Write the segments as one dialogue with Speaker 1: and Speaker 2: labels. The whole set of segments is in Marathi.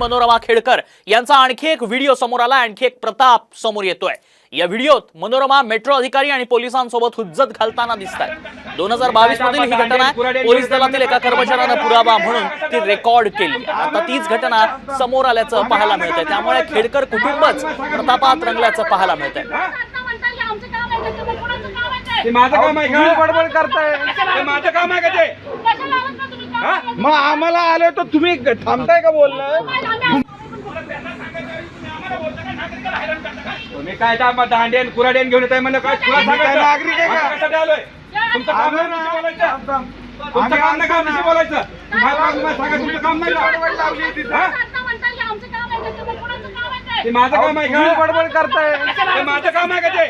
Speaker 1: मनोरमा खेडकर यांचा आणखी एक व्हिडिओ समोर आला आणखी एक प्रताप समोर येतोय. या व्हिडिओत मनोरमा मेट्रो अधिकारी आणि पोलिसांसोबत हुज्जत घालताना दिसत आहेत दोन हजार बावीस मधील ही घटना आहे. पोलीस दलातील एका कर्मचाऱ्यानं पुरावा म्हणून ती रेकॉर्ड केली. आता तीच घटना समोर आल्याचं पाहायला मिळतंय. त्यामुळे खेडकर कुटुंबच प्रतापात रंगल्याचं पाहायला मिळतंय.
Speaker 2: ते माझं काम आहे
Speaker 3: तुम्ही
Speaker 2: का
Speaker 3: बडबड करताय.
Speaker 2: माझं काम आहे का ते? हा?
Speaker 3: मग आम्हाला आलो तर तुम्ही थांबताय का बोलणं?
Speaker 2: तुम्ही काय त्या मग दांडेन कुराडेन घेऊन येताय म्हणलं? काय तुला सांगायचं?
Speaker 3: नागरिक आहे का?
Speaker 2: आम्ही कशासाठी आलोय? तुमचं काम नाही बोलायचं. तुमचं काम नाही का बोलायचं. तुम्हाला काम नाही सांगा तुमचं काम नाही. का? ते माझं काम आहे का?
Speaker 3: बडबड करताय.
Speaker 2: ते माझं काम आहे का ते?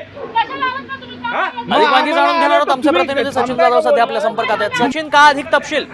Speaker 2: हा?
Speaker 1: अधिक माहिती जाणून घेणार आहोत आमचे प्रतिनिधी सचिन जाधव सध्या आपल्या संपर्कात आहेत. सचिन का अधिक तपशील?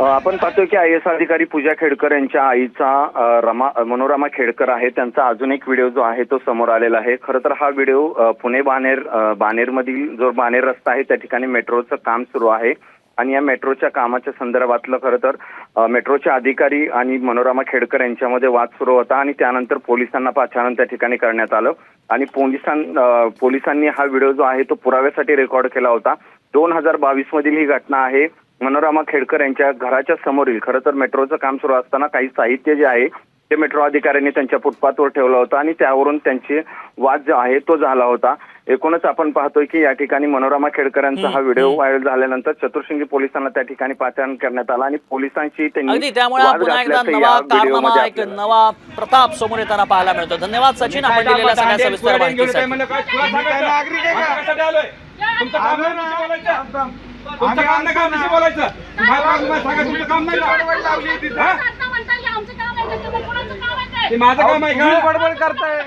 Speaker 4: आपण पाहतो की आय एस अधिकारी पूजा खेडकर यांच्या आईचा रमा मनोरमा खेडकर आहे. त्यांचा अजून एक व्हिडिओ जो आहे तो समोर आलेला आहे. खरं तर हा व्हिडिओ पुणे बानेर बानेरमधील जो बानेर रस्ता आहे त्या ठिकाणी मेट्रोचं काम सुरू आहे. आणि या मेट्रोच्या कामाच्या संदर्भातलं खरं तर मेट्रोचे अधिकारी आणि मनोरमा खेडकर यांच्यामध्ये वाद सुरू होता आणि त्यानंतर पोलिसांना पाचारण त्या ठिकाणी करण्यात आलं. आणि पोलिसां पोलिसांनी हा व्हिडिओ जो आहे तो पुराव्यासाठी रेकॉर्ड केला होता. दोन हजार बावीस मधील ही घटना आहे. मनोरमा खेडकर यांच्या घराच्या समोरील खरं तर मेट्रोचं काम सुरू असताना काही साहित्य जे आहे ते मेट्रो अधिकाऱ्यांनी त्यांच्या फुटपाथवर ठेवलं होतं आणि त्यावरून त्यांचे वाद जो आहे तो झाला होता. एकूणच आपण पाहतोय की या ठिकाणी मनोरमा खेडकर यांचा हा व्हिडिओ व्हायरल झाल्यानंतर चतुर्शिंगी पोलिसांना त्या ठिकाणी पाचारण करण्यात आलं आणि पोलिसांची त्यांनी
Speaker 1: त्यामुळे नवा प्रताप समोर येताना पाहायला मिळतो. धन्यवाद सचिन. आपण दिलेल्या सगळ्या सविस्तर माहितीसाठी.
Speaker 2: तुमचं काम नाही कशी बोलायचं. तुमचं काम नाही का कशी बोलायचं. नाही सांगा तुमचं काम नाही का? ते माझं काम आहे का?
Speaker 3: बडबड करताय.